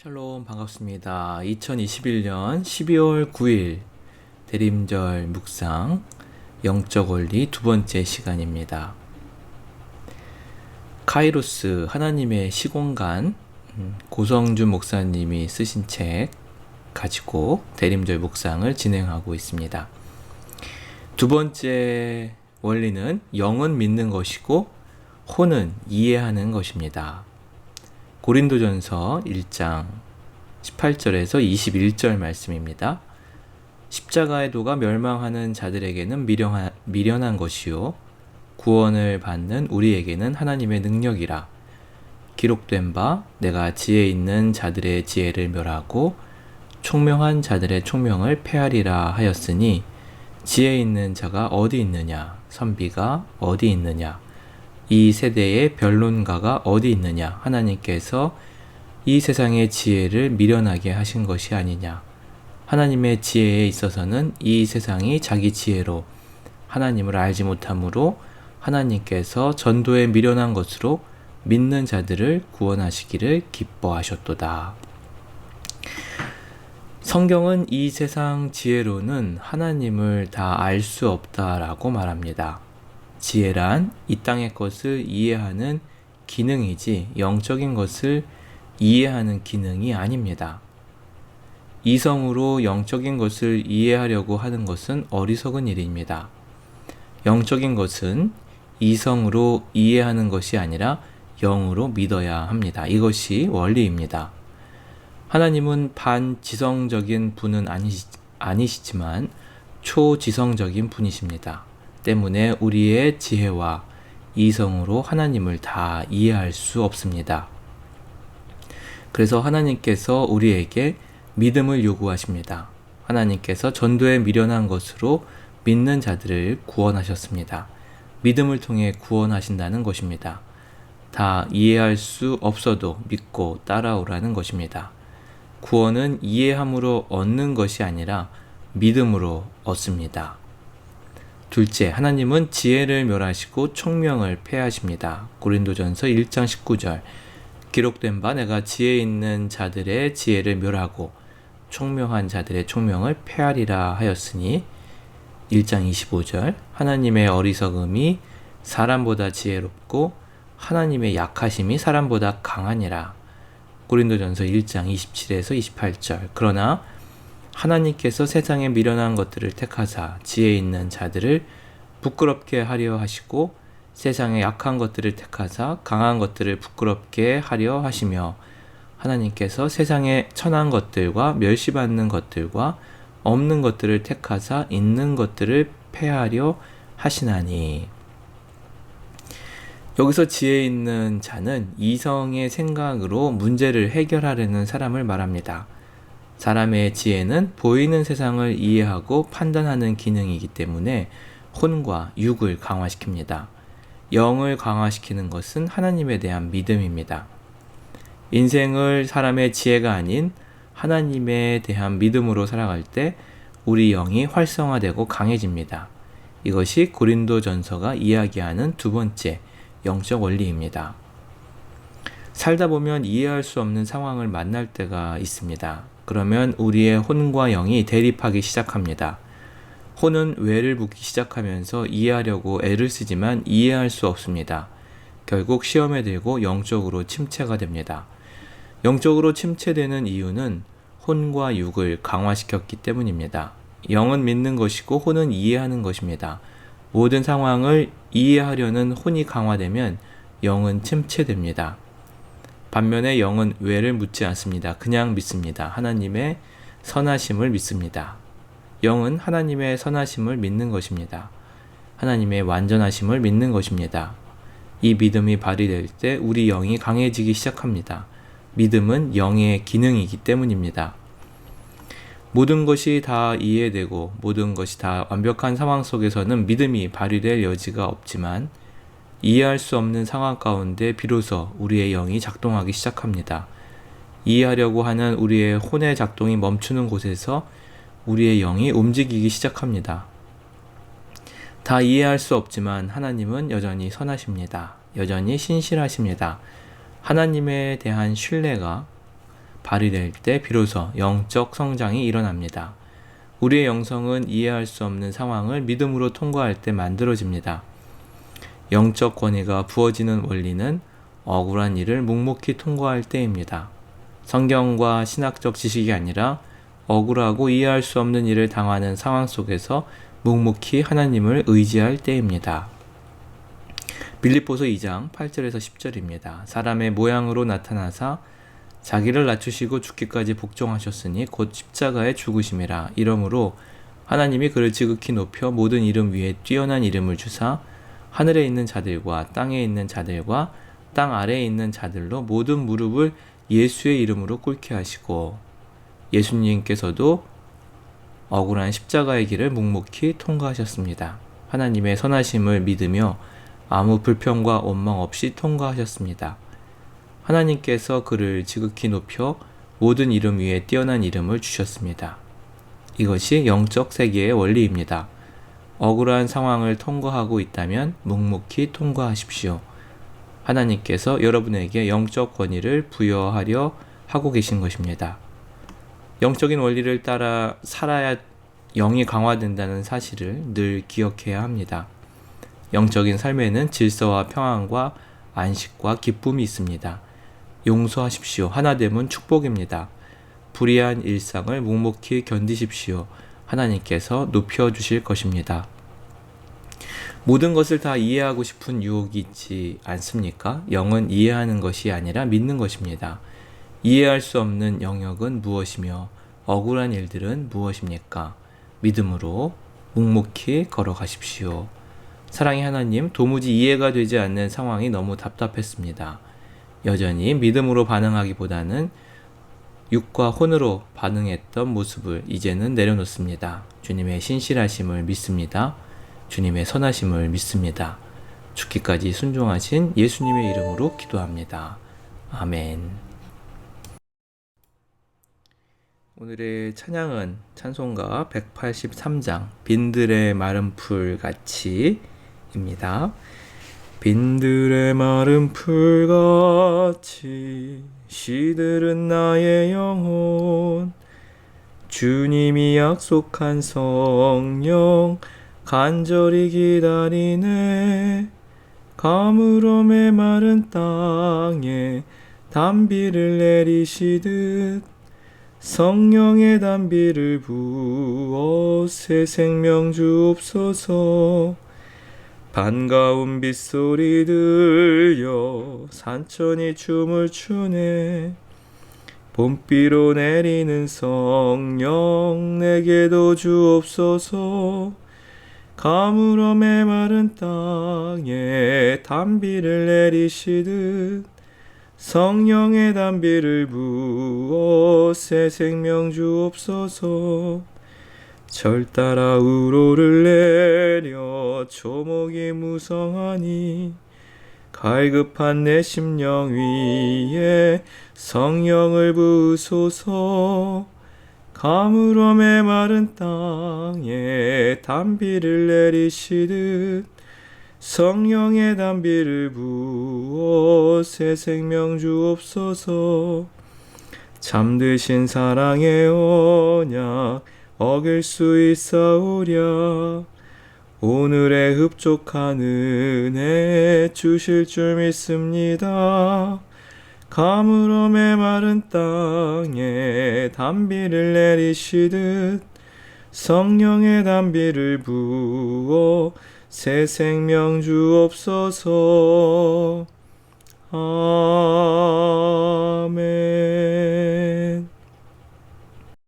샬롬 반갑습니다. 2021년 12월 9일 대림절 묵상 영적 원리 두 번째 시간입니다. 카이로스 하나님의 시공간 음, 고성준 목사님이 쓰신 책 가지고 대림절 묵상을 진행하고 있습니다. 두 번째 원리는 영은 믿는 것이고 혼은 이해하는 것입니다. 고린도전서 1장 18절에서 21절 말씀입니다. 십자가의 도가 멸망하는 자들에게는 미련한, 미련한 것이요. 구원을 받는 우리에게는 하나님의 능력이라. 기록된 바 내가 지혜 있는 자들의 지혜를 멸하고 총명한 자들의 총명을 폐하리라 하였으니 지혜 있는 자가 어디 있느냐? 선비가 어디 있느냐 이 세대의 변론가가 어디 있느냐? 하나님께서 이 세상의 지혜를 미련하게 하신 것이 아니냐? 하나님의 지혜에 있어서는 이 세상이 자기 지혜로 하나님을 알지 못함으로 하나님께서 전도에 미련한 것으로 믿는 자들을 구원하시기를 기뻐하셨도다. 성경은 이 세상 지혜로는 하나님을 다 알 수 없다라고 말합니다. 지혜란 이 땅의 것을 이해하는 기능이지 영적인 것을 이해하는 기능이 아닙니다. 이성으로 영적인 것을 이해하려고 하는 것은 어리석은 일입니다. 영적인 것은 이성으로 이해하는 것이 아니라 영으로 믿어야 합니다. 이것이 원리입니다. 하나님은 반지성적인 분은 아니시, 아니시지만 초지성적인 분이십니다. 때문에 우리의 지혜와 이성으로 하나님을 다 이해할 수 없습니다. 그래서 하나님께서 우리에게 믿음을 요구하십니다. 하나님께서 전도에 미련한 것으로 믿는 자들을 구원하셨습니다. 믿음을 통해 구원하신다는 것입니다. 다 이해할 수 없어도 믿고 따라오라는 것입니다. 구원은 이해함으로 얻는 것이 아니라 믿음으로 얻습니다. 둘째, 하나님은 지혜를 멸하시고 총명을 폐하십니다. 고린도전서 1장 19절. 기록된 바 내가 지혜 있는 자들의 지혜를 멸하고 총명한 자들의 총명을 폐하리라 하였으니 1장 25절. 하나님의 어리석음이 사람보다 지혜롭고 하나님의 약하심이 사람보다 강하니라. 고린도전서 1장 27에서 28절. 그러나 하나님께서 세상에 미련한 것들을 택하사 지혜 있는 자들을 부끄럽게 하려 하시고 세상에 약한 것들을 택하사 강한 것들을 부끄럽게 하려 하시며 하나님께서 세상에 천한 것들과 멸시받는 것들과 없는 것들을 택하사 있는 것들을 폐하려 하시나니 여기서 지혜 있는 자는 이성의 생각으로 문제를 해결하려는 사람을 말합니다. 사람의 지혜는 보이는 세상을 이해하고 판단하는 기능이기 때문에 혼과 육을 강화시킵니다. 영을 강화시키는 것은 하나님에 대한 믿음입니다. 인생을 사람의 지혜가 아닌 하나님에 대한 믿음으로 살아갈 때 우리 영이 활성화되고 강해집니다. 이것이 고린도 전서가 이야기하는 두 번째 영적 원리입니다. 살다 보면 이해할 수 없는 상황을 만날 때가 있습니다. 그러면 우리의 혼과 영이 대립하기 시작합니다. 혼은 외를 붓기 시작하면서 이해하려고 애를 쓰지만 이해할 수 없습니다. 결국 시험에 들고 영적으로 침체가 됩니다. 영적으로 침체되는 이유는 혼과 육을 강화시켰기 때문입니다. 영은 믿는 것이고 혼은 이해하는 것입니다. 모든 상황을 이해하려는 혼이 강화되면 영은 침체됩니다. 반면에 영은 왜를 묻지 않습니다. 그냥 믿습니다. 하나님의 선하심을 믿습니다. 영은 하나님의 선하심을 믿는 것입니다. 하나님의 완전하심을 믿는 것입니다. 이 믿음이 발휘될 때 우리 영이 강해지기 시작합니다. 믿음은 영의 기능이기 때문입니다. 모든 것이 다 이해되고 모든 것이 다 완벽한 상황 속에서는 믿음이 발휘될 여지가 없지만 이해할 수 없는 상황 가운데 비로소 우리의 영이 작동하기 시작합니다. 이해하려고 하는 우리의 혼의 작동이 멈추는 곳에서 우리의 영이 움직이기 시작합니다. 다 이해할 수 없지만 하나님은 여전히 선하십니다. 여전히 신실하십니다. 하나님에 대한 신뢰가 발휘될 때 비로소 영적 성장이 일어납니다. 우리의 영성은 이해할 수 없는 상황을 믿음으로 통과할 때 만들어집니다. 영적 권위가 부어지는 원리는 억울한 일을 묵묵히 통과할 때입니다. 성경과 신학적 지식이 아니라 억울하고 이해할 수 없는 일을 당하는 상황 속에서 묵묵히 하나님을 의지할 때입니다. 빌립보서 2장 8절에서 10절입니다. 사람의 모양으로 나타나사 자기를 낮추시고 죽기까지 복종하셨으니 곧 십자가에 죽으심이라. 이러므로 하나님이 그를 지극히 높여 모든 이름 위에 뛰어난 이름을 주사 하늘에 있는 자들과 땅에 있는 자들과 땅 아래에 있는 자들로 모든 무릎을 예수의 이름으로 꿇게 하시고 예수님께서도 억울한 십자가의 길을 묵묵히 통과하셨습니다. 하나님의 선하심을 믿으며 아무 불평과 원망 없이 통과하셨습니다. 하나님께서 그를 지극히 높여 모든 이름 위에 뛰어난 이름을 주셨습니다. 이것이 영적 세계의 원리입니다. 억울한 상황을 통과하고 있다면 묵묵히 통과하십시오. 하나님께서 여러분에게 영적 권위를 부여하려 하고 계신 것입니다. 영적인 원리를 따라 살아야 영이 강화된다는 사실을 늘 기억해야 합니다. 영적인 삶에는 질서와 평안과 안식과 기쁨이 있습니다. 용서하십시오. 하나됨은 축복입니다. 불의한 일상을 묵묵히 견디십시오. 하나님께서 높여 주실 것입니다. 모든 것을 다 이해하고 싶은 유혹이 있지 않습니까? 영은 이해하는 것이 아니라 믿는 것입니다. 이해할 수 없는 영역은 무엇이며 억울한 일들은 무엇입니까? 믿음으로 묵묵히 걸어가십시오. 사랑의 하나님, 도무지 이해가 되지 않는 상황이 너무 답답했습니다. 여전히 믿음으로 반응하기보다는 육과 혼으로 반응했던 모습을 이제는 내려놓습니다. 주님의 신실하심을 믿습니다. 주님의 선하심을 믿습니다. 죽기까지 순종하신 예수님의 이름으로 기도합니다. 아멘. 오늘의 찬양은 찬송가 183장 빈들의 마른 풀 같이입니다. 빈들의 마른 풀 같이 시들은 나의 영혼. 주님이 약속한 성령 간절히 기다리네. 가물음의 마른 땅에 담비를 내리시듯 성령의 담비를 부어 새 생명 주옵소서 반가운 빗소리 들려 산천이 춤을 추네. 봄비로 내리는 성령 내게도 주옵소서. 가물음의 마른 땅에 담비를 내리시듯 성령의 담비를 부어 새 생명 주옵소서 절 따라 우로를 내려 초목이 무성하니 갈급한 내 심령 위에 성령을 부으소서. 가물음의 마른 땅에 담비를 내리시듯 성령의 담비를 부어 새 생명 주옵소서. 잠드신 사랑의 언약 어길 수 있어오랴 오늘의 흡족하는 해 주실 줄 믿습니다. 가물어 메마른 땅에 단비를 내리시듯 성령의 단비를 부어 새 생명 주옵소서. 아멘.